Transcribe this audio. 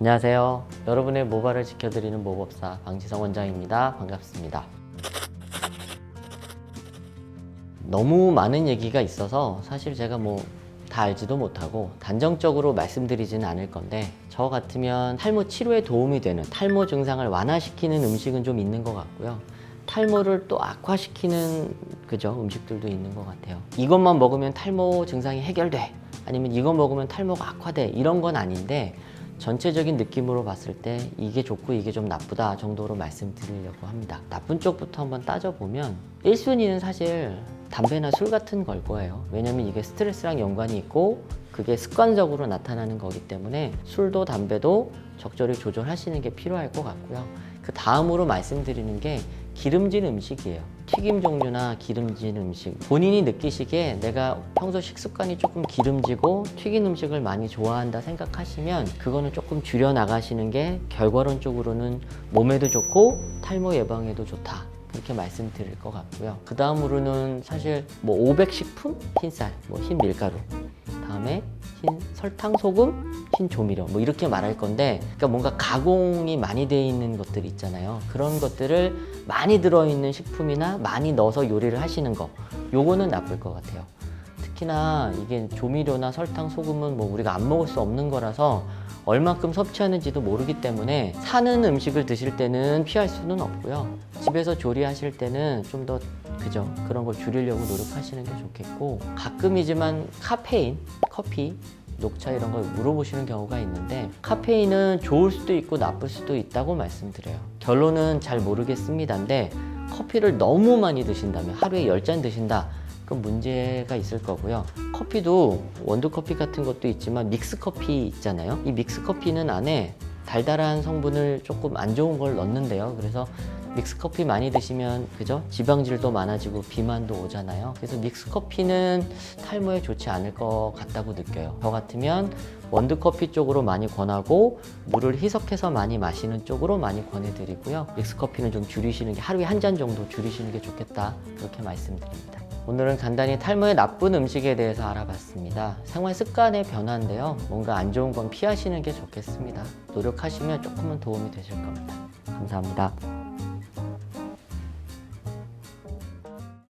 안녕하세요. 여러분의 모발을 지켜드리는 모법사 방지성 원장입니다. 반갑습니다. 너무 많은 얘기가 있어서 사실 제가 뭐 다 알지도 못하고 단정적으로 말씀드리지는 않을 건데 저 같으면 탈모 치료에 도움이 되는 탈모 증상을 완화시키는 음식은 좀 있는 것 같고요. 탈모를 또 악화시키는 그죠 음식들도 있는 것 같아요. 이것만 먹으면 탈모 증상이 해결돼. 아니면 이거 먹으면 탈모가 악화돼. 이런 건 아닌데 전체적인 느낌으로 봤을 때 이게 좋고 이게 좀 나쁘다 정도로 말씀드리려고 합니다. 나쁜 쪽부터 한번 따져보면 1순위는 사실 담배나 술 같은 걸 거예요. 왜냐면 이게 스트레스랑 연관이 있고 그게 습관적으로 나타나는 거기 때문에 술도 담배도 적절히 조절하시는 게 필요할 것 같고요. 그 다음으로 말씀드리는 게 기름진 음식이에요. 튀김 종류나 기름진 음식. 본인이 느끼시기에 내가 평소 식습관이 조금 기름지고 튀긴 음식을 많이 좋아한다 생각하시면 그거는 조금 줄여 나가시는 게 결과론적으로는 몸에도 좋고 탈모 예방에도 좋다. 그렇게 말씀드릴 것 같고요. 그 다음으로는 사실 뭐 500식품, 흰쌀, 뭐 흰 밀가루, 다음에 흰 설탕, 소금, 흰 조미료 뭐 이렇게 말할 건데 그러니까 뭔가 가공이 많이 돼 있는 것들 있잖아요. 그런 것들을 많이 들어 있는 식품이나 많이 넣어서 요리를 하시는 거 요거는 나쁠 것 같아요. 특히나 이게 조미료나 설탕, 소금은 뭐 우리가 안 먹을 수 없는 거라서 얼만큼 섭취하는지도 모르기 때문에 사는 음식을 드실 때는 피할 수는 없고요. 집에서 조리하실 때는 좀 더 그죠 그런 걸 줄이려고 노력하시는 게 좋겠고 가끔이지만 카페인, 커피, 녹차 이런 걸 물어보시는 경우가 있는데 카페인은 좋을 수도 있고 나쁠 수도 있다고 말씀드려요. 결론은 잘 모르겠습니다인데 커피를 너무 많이 드신다면 하루에 10잔 드신다. 그럼 문제가 있을 거고요. 커피도 원두 커피 같은 것도 있지만 믹스 커피 있잖아요. 이 믹스 커피는 안에 달달한 성분을 조금 안 좋은 걸 넣는데요. 그래서 믹스 커피 많이 드시면 그죠? 지방질도 많아지고 비만도 오잖아요. 그래서 믹스 커피는 탈모에 좋지 않을 것 같다고 느껴요. 저 같으면 원두 커피 쪽으로 많이 권하고 물을 희석해서 많이 마시는 쪽으로 많이 권해드리고요. 믹스 커피는 좀 줄이시는 게 하루에 한 잔 정도 줄이시는 게 좋겠다 그렇게 말씀드립니다. 오늘은 간단히 탈모의 나쁜 음식에 대해서 알아봤습니다. 생활 습관의 변화인데요. 뭔가 안 좋은 건 피하시는 게 좋겠습니다. 노력하시면 조금은 도움이 되실 겁니다. 감사합니다.